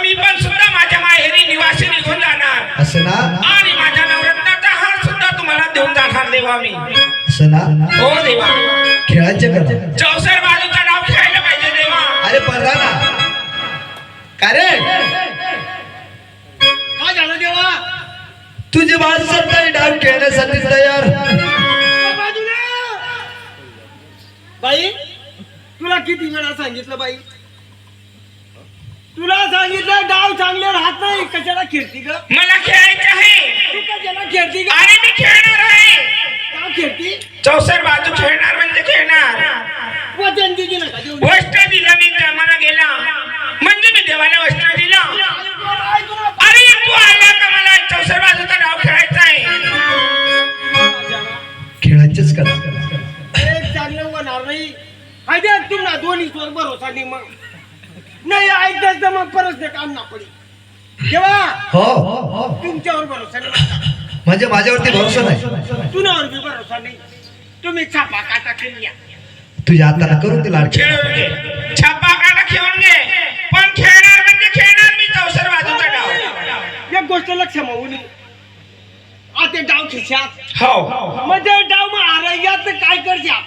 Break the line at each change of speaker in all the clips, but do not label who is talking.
तर मी पण सुद्धा माझ्या माहेरी निवासी निघून जाणार.
असं ना?
आणि माझ्या नवरत्नाचा हार सुद्धा तुम्हाला देऊन जाणार देवा मी.
असं ना?
हो देवा.
खेळायचे करा
चौसर बाजूचा डाव खेळायला पाहिजे देवा.
अरे पर्रा ना. का रे?
काय झालं देवा?
तुझी माणसं नाही डाव खेळण्यासाठी तयार.
बाजूला. बाई तुला किती वेळा सांगितलं बाई? तुला सांगितलं डाव चांगले राहत नाही. कशाला खेळती ग?
मला खेळायचं आहे.
तू कशाला खेळती ग?
आणि मी खेळणार आहे.
का खेळती?
चौसर बाजू खेळणार म्हणजे खेळणार.
वचन दिली नका देऊ
वस्त्र दिलं मी मला गेला. म्हणजे मी देवाला वस्त्र दिलं. अरे तू आला का मला? चौसर बाजूचा डाव खेळायचा आहे.
खेळायचेच करा
एक चांगलं होणार नाही. हायदे तुम्हाला दोन्ही स्वर भरोसा नाही मग. नाही ऐकताच तर मग परत ते काम ना पडी देवा
हो. हो
तुमच्यावर भरोसा नाही माझा.
म्हणजे माझ्यावरती भरोसा नाही?
तुनावर बी भरोसा नाही. तुम्ही छापा काटा खेळून या
तुझ्या हाताला करून ते लाडके
खेळून घे छापा काटा खेळून घे. पण खेळणार म्हणजे खेळणार मी चौसर बाजूचा डाव.
एक गोष्ट लक्ष मावून आता डाव खिशात.
हो.
म्हणजे डाव मग हारायला तर काय करशा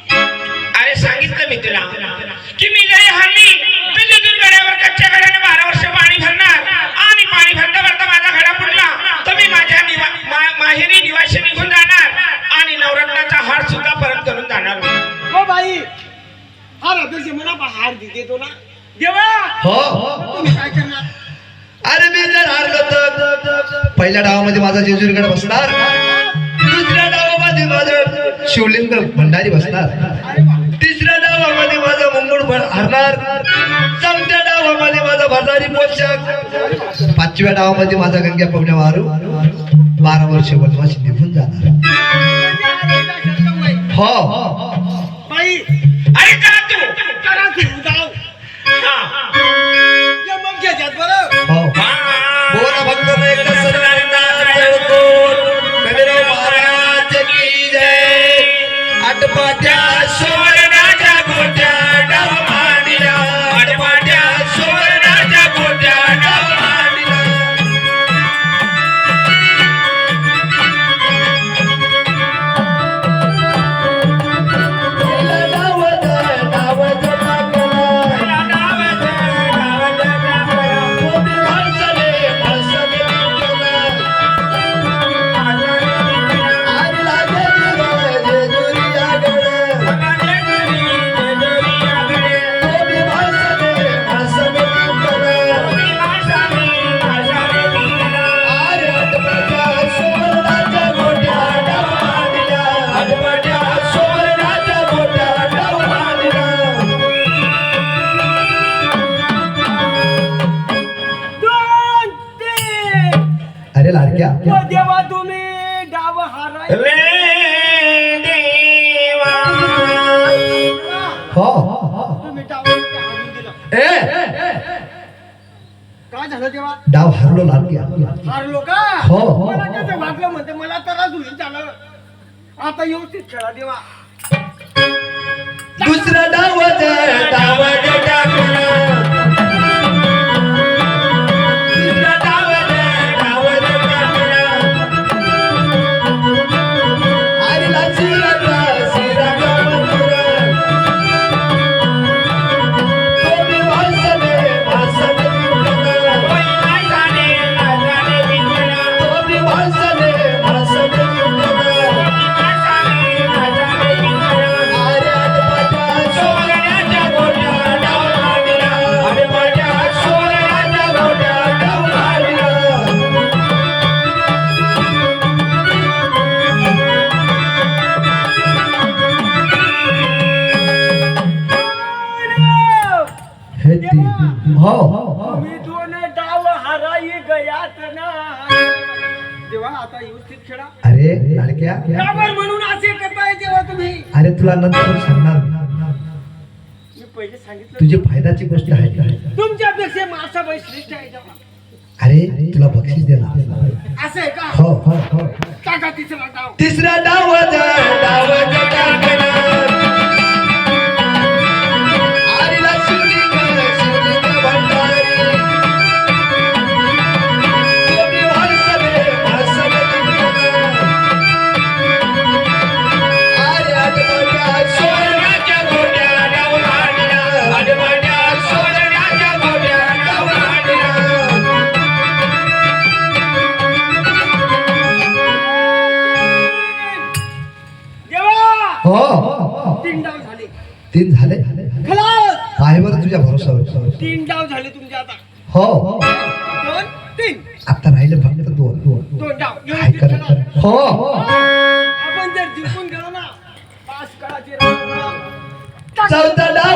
अरे सांगितलं मी तुला की मी जरी हल्ली दूध गड्यावर कच्च्या गड्याने बारा वर्ष पाणी भरणार. आणि पाणी भरता भरता माझा घडा फुटला. तर मी माझ्या निवा- मा- माहेरी निवासी निघून जाणार. आणि नवरत्नाचा हार सुद्धा परत करून जाणार.
हो बाई. हार अपेक्षा मला बा हार दे- देतो ना. देवा.
हो. हो
तुम्ही काय करणार?
अरे मी जर हारलो तर पहिल्या डावामध्ये माझा जेजुरीकडे बसणार. दुसऱ्या डावामध्ये माझं शिवलिंग भंडारी बसणार. भर- हरणार. चौथ्या डावामध्ये माझा भरणारी पोशाख. पाचव्या डावामध्ये माझा गंग्या पवण्या वारू. बारा वर्ष वनवासी निघून जाणार. हो.
अरे
काय झालं देवा
डाव हरलो लाडक्या
हारलो. का?
हो, हो,
मला
हो.
त्याचं वाटलं म्हणते मला त्रास होईल झालं. आता व्यवस्थित खेळा देवा.
दुसरा डाव डाव अरे लाडक्या.
म्हणून असे करताय देवा तुम्ही?
अरे तुला नंतर सांगणार.
पहिले सांगितलं.
तुझी फायदाची गोष्ट आहे.
तुमच्यापेक्षा माझा बाई श्रेष्ठ आहे
अरे तुला बक्षीस देणार.
असं आहे का?
हो हो. हो
टाका तिसरा डाव
तिसरा डाव डाव तीन झाले?
खलास!
आहे बरं तुझ्या भरोसावर
तीन डाव झाले तुमचे आता.
हो.
दोन तीन.
आता राहिले फक्त दोन. दोन
दोन डाव.
काय
व्यवस्थित
करत
खेळा.
हो हो.
आपण जर जिंकून गेलो ना पाच काळाची रांग.
चौथा डाव.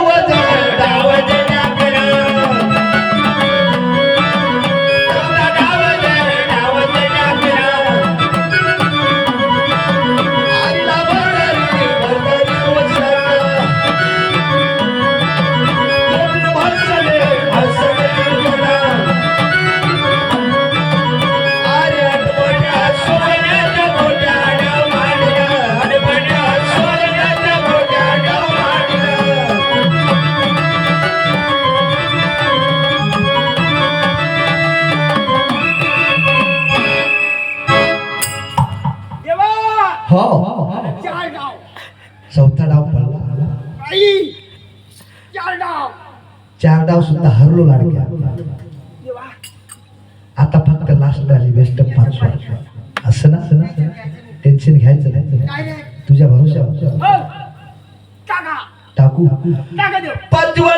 आता फक्त लास्ट आली बेस्ट पाच असं ना असं ना? टेन्शन घ्यायचं नाही. तुझ्या भरोश्यावर.
हो. टाका.
टाका.
देव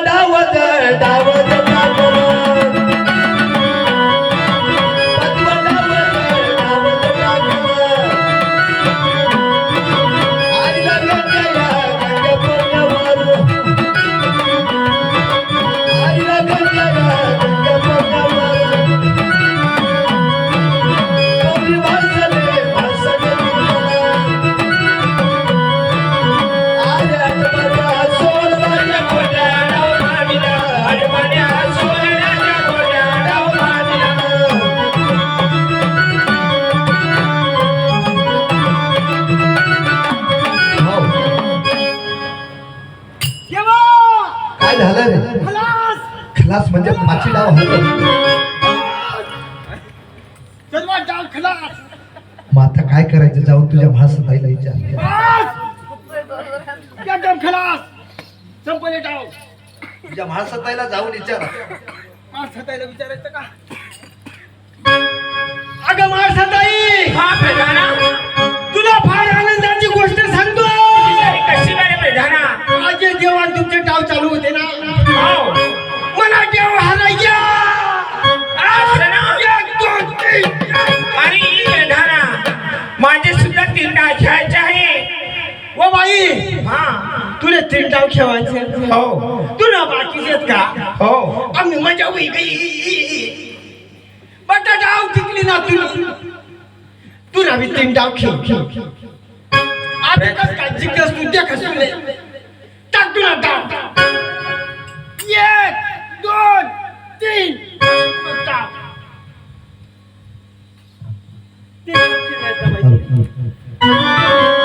काय झालं रे?
खलास!
खलास म्हणजे माची डाव मग आता काय करायचं? जाऊन तुझ्या भासताईला विचार.
बस या डाव खलास! संपले डाव!
तुझ्या भासताईला जाऊन विचार.
माणसाताईला विचारायचं का? अगं माणसाताई
हा आहे
ओ बाई.
हा.
तुला तीन डाव खेळायचे
हो.
तुला बाकीचे आहेत का?
हो.
आम्ही मजा होई गई. बटा डाव जिंकली ना तुला. तुला बी तीन डाव खेळ. आता कस काय जिंकस तू देख तुले. टाक तुला डाव. एक दोन तीन. डाव तीन खेळायचं बाई.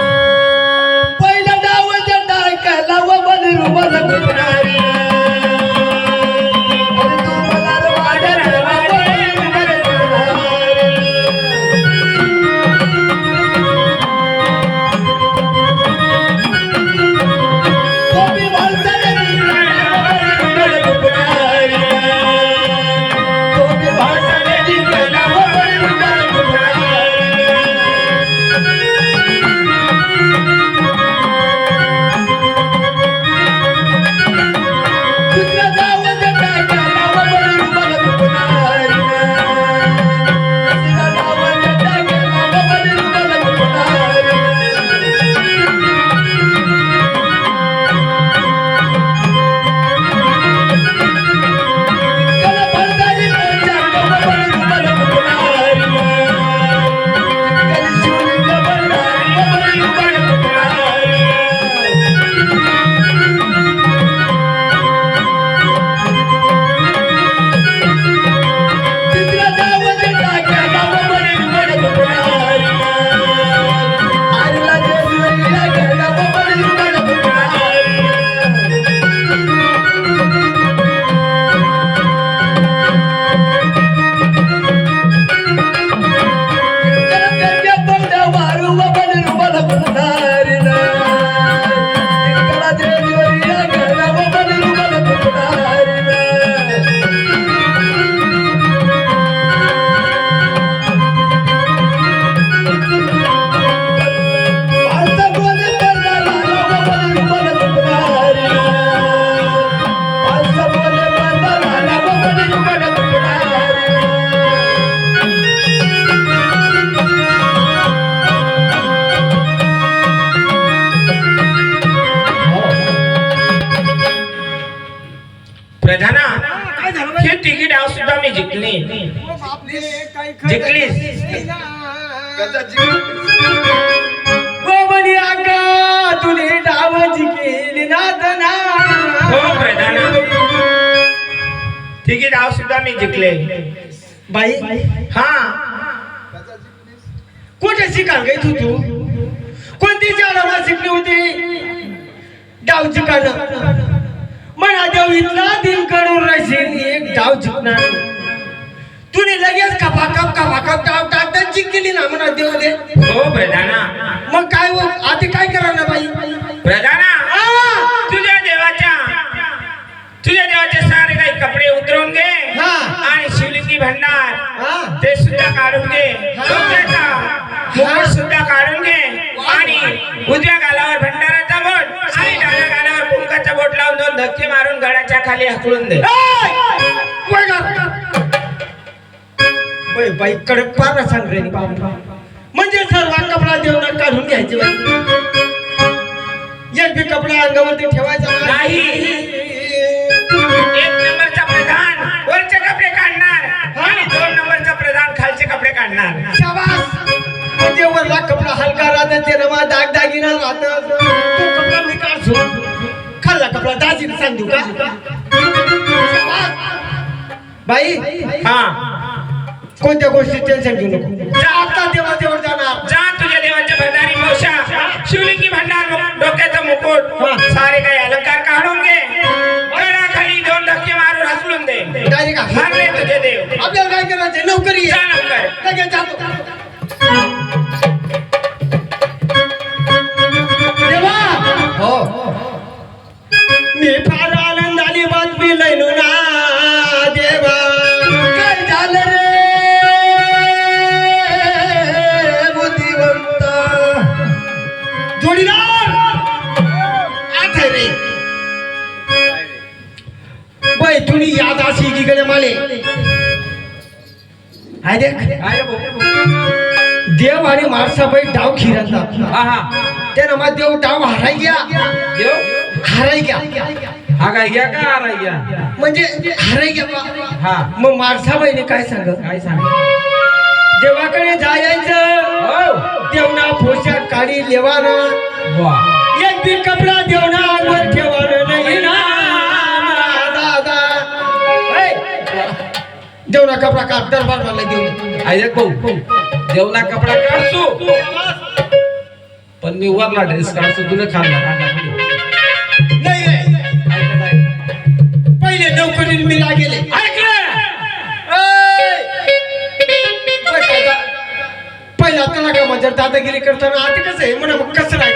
आहे डाव सुद्धा मी जिंकले.
बाई
हा.
कुठे शिकाल गई तू तू? कोणती शाळा शिकली होती? डाव जिकाणं म्हणा देव इथला दिनकडून राहशील एक डाव जिंकणार तुने लगेच कपा कप कपा कप डाव टाकतात जिंकली ना म्हणा देव दे
हो प्रधाना.
मग काय हो? आता काय करा ना बाई?
प्रधाना. कपडे उतरवून घे. आणि शिवलिंगी भंडार. ते सुद्धा काढून घे. मुकुट सुद्धा काढून घे. आणि उजव्या गालावर भंडाराचा बोट आणि डाव्या गालावर कुंकाचा बोट लावून दोन धक्के मारून गडाच्या खाली हकलून दे.
बाई कडक पारा सांग रे म्हणजे सर्व कपडा देऊन काढून घ्यायचे एक बी कपडा अंगावरती ठेवायचा
नाही. खालचे कपडे
वरला हलका राहता ते रमा दाग दागिना राहत. तो कपडा मी काढतो. खाल्ला कपडा दाजीने सांग का शाबास. बाई
हा.
कोणत्या गोष्टी टेन्शन घेऊ नको. आता देवा देवर जाणार.
जा तुझ्या देवाच्या भंडारी मोशा. शिवलिंगी भंडार डोक्याचं मुकुट. सारे काही अलंकार काढून घे.
डायरेक्ट.
मारले तुझे देव.
आपल्याला काय करायचं नोकरी लगेच जातो. देख. देव आणि माणसाबाई डाव खिरतात मग देव डाव हराय गया हराय गया
हा काय घ्या का आराय घ्या?
म्हणजे हराय गया.
हा.
मग माणसाबाईने काय सांगत?
काय सांग
देवाकडे जायचं.
हो.
देवना पोशाख काढी लेवाना. एक बी कपडा देवना अंगावर ठेवानं देवना कपडा काढ दरबार मला देऊन
ऐक भाऊ देवना कपडा काढतो पण मी वरला ड्रेस काढतो तुला खाल्ला.
पहिले नोकरीला मी लागेले. पहिला तुला का म्हणजे दादागिरी करताना आता कसं आहे? म्हणा मग कसं